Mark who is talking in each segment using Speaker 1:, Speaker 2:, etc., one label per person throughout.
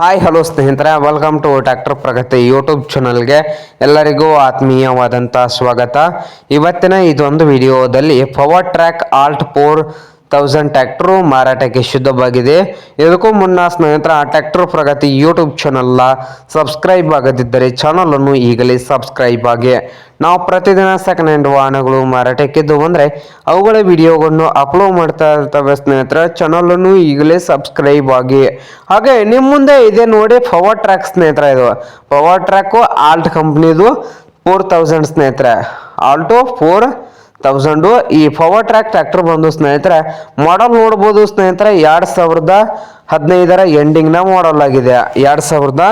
Speaker 1: Hi hello ಸ್ನೇಹಿತರೆ. Welcome to doctor Pragati YouTube ಚಾನಲ್ಗೆ ಎಲ್ಲರಿಗೂ ಆತ್ಮೀಯವಾದಂಥ ಸ್ವಾಗತ. ಇವತ್ತಿನ ಇದೊಂದು ವಿಡಿಯೋದಲ್ಲಿ power track ALT four thousand tractor ಮಾರಾಟಕ್ಕೆ ಶುದ್ಧವಾಗಿದೆ. ಇದಕ್ಕೂ ಮುನ್ನ ಸ್ನೇಹಿತರ ಟ್ಯಾಕ್ಟರ್ ಪ್ರಗತಿ ಯೂಟ್ಯೂಬ್ ಚಾನಲ್ನ ಸಬ್ಸ್ಕ್ರೈಬ್ ಆಗದಿದ್ದರೆ ಚಾನಲನ್ನು ಈಗಲೇ ಸಬ್ಸ್ಕ್ರೈಬ್ ಆಗಿ. ನಾವು ಪ್ರತಿದಿನ ಸೆಕೆಂಡ್ ಹ್ಯಾಂಡ್ ವಾಹನಗಳು ಮಾರಾಟಕ್ಕಿದ್ದು ಅಂದರೆ ಅವುಗಳ ವಿಡಿಯೋಗಳನ್ನು ಅಪ್ಲೋಡ್ ಮಾಡ್ತಾ ಇರ್ತವೆ ಸ್ನೇಹಿತರ ಚಾನಲನ್ನು ಈಗಲೇ ಸಬ್ಸ್ಕ್ರೈಬ್ ಆಗಿ. ಹಾಗೆ ನಿಮ್ಮ ಮುಂದೆ ಇದೆ ನೋಡಿ ಪವರ್ ಟ್ರ್ಯಾಕ್ ಸ್ನೇಹಿತರ ಇದು. ಪವರ್ ಟ್ರ್ಯಾಕು ಆಲ್ಟ್ ಕಂಪ್ನಿದು ಫೋರ್ ತೌಸಂಡ್ ಸ್ನೇಹಿತರೆ. ಆಲ್ಟೋ ಫೋರ್ ತೌಸಂಡು ಈ ಪವರ್ ಟ್ರ್ಯಾಕ್ ಟ್ರ್ಯಾಕ್ಟರ್ ಬಂದು ಸ್ನೇಹಿತರೆ ಮಾಡಲ್ ನೋಡ್ಬೋದು ಸ್ನೇಹಿತರೆ, ಎರಡು ಸಾವಿರದ ಹದಿನೈದರ ಎಂಡಿಂಗ್ನ ಮಾಡಲ್ ಆಗಿದೆ. ಎರಡು ಸಾವಿರದ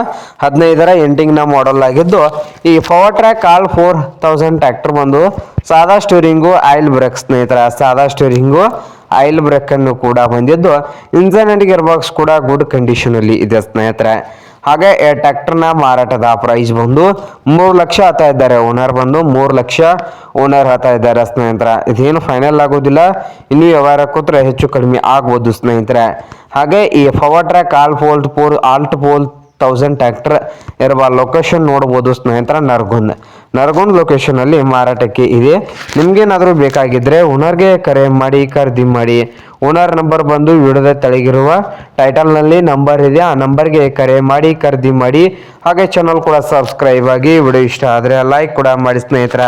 Speaker 1: ಹದಿನೈದರ ಎಂಡಿಂಗ್ನ ಮಾಡಲ್ ಆಗಿದ್ದು, ಈ power track ALT four thousand tractor ಬಂದು ಸಾದಾ ಸ್ಟೋರಿಂಗು ಆಯಿಲ್ ಬ್ರೇಕ್ ಸ್ನೇಹಿತರೆ. ಸಾದಾ ಸ್ಟೋರಿಂಗು ಆಯಿಲ್ ಬ್ರೇಕನ್ನು ಕೂಡ ಬಂದಿದ್ದು ಇಂಜನ್ ಅಂಡ್ ಗೇರ್ ಬಾಕ್ಸ್ ಕೂಡ ಗುಡ್ ಕಂಡೀಷನ್ ಅಲ್ಲಿ ಇದೆ ಸ್ನೇಹಿತರೆ. ಹಾಗೆ ಟ್ರ್ಯಾಕ್ಟರ್ನ ಮಾರಾಟದ ಪ್ರೈಸ್ ಬಂದು ಮೂರು ಲಕ್ಷ ಹತ್ತಾ ಇದ್ದಾರೆ. ಓನರ್ ಬಂದು ಮೂರು ಲಕ್ಷ ಓನರ್ ಹತ್ತಾ ಇದ್ದಾರೆ ಸ್ನೇಹಿತರ. ಇದೇನು ಫೈನಲ್ ಆಗೋದಿಲ್ಲ. ಇನ್ನೂ ವ್ಯವಹಾರ ಕೂತ್ರೆ ಹೆಚ್ಚು ಕಡಿಮೆ ಆಗ್ಬೋದು ಸ್ನೇಹಿತರೆ. ಹಾಗೆ ಈ ಪವರ್ ಟ್ರ್ಯಾಕ್ ಆಲ್ ಫೋಲ್ಟ್ pole ALT pole thousand tractor ಇರುವ ಲೊಕೇಶನ್ ನೋಡ್ಬೋದು ಸ್ನೇಹಿತರ ನರ್ಗುಂದ್ ನರ್ಗುಂದ್ ಲೊಕೇಶನ್ ಅಲ್ಲಿ ಮಾರಾಟಕ್ಕೆ ಇದೆ. ನಿಮ್ಗೇನಾದರೂ ಬೇಕಾಗಿದ್ರೆ ಓನರ್ಗೆ ಕರೆ ಮಾಡಿ, ಖರೀದಿ ಮಾಡಿ. ಓನರ್ ನಂಬರ್ ಬಂದು ವಿಡಿಯೋದ ತೆಳಗಿರುವ ಟೈಟಲ್ನಲ್ಲಿ ನಂಬರ್ ಇದೆ. ಆ ನಂಬರ್ಗೆ ಕರೆ ಮಾಡಿ, ಖರೀದಿ ಮಾಡಿ. ಹಾಗೆ ಚಾನಲ್ ಕೂಡ ಸಬ್ಸ್ಕ್ರೈಬ್ ಆಗಿ ವಿಡಿಯೋ ಇಷ್ಟ ಆದರೆ ಲೈಕ್ ಕೂಡ ಮಾಡಿ ಸ್ನೇಹಿತರ.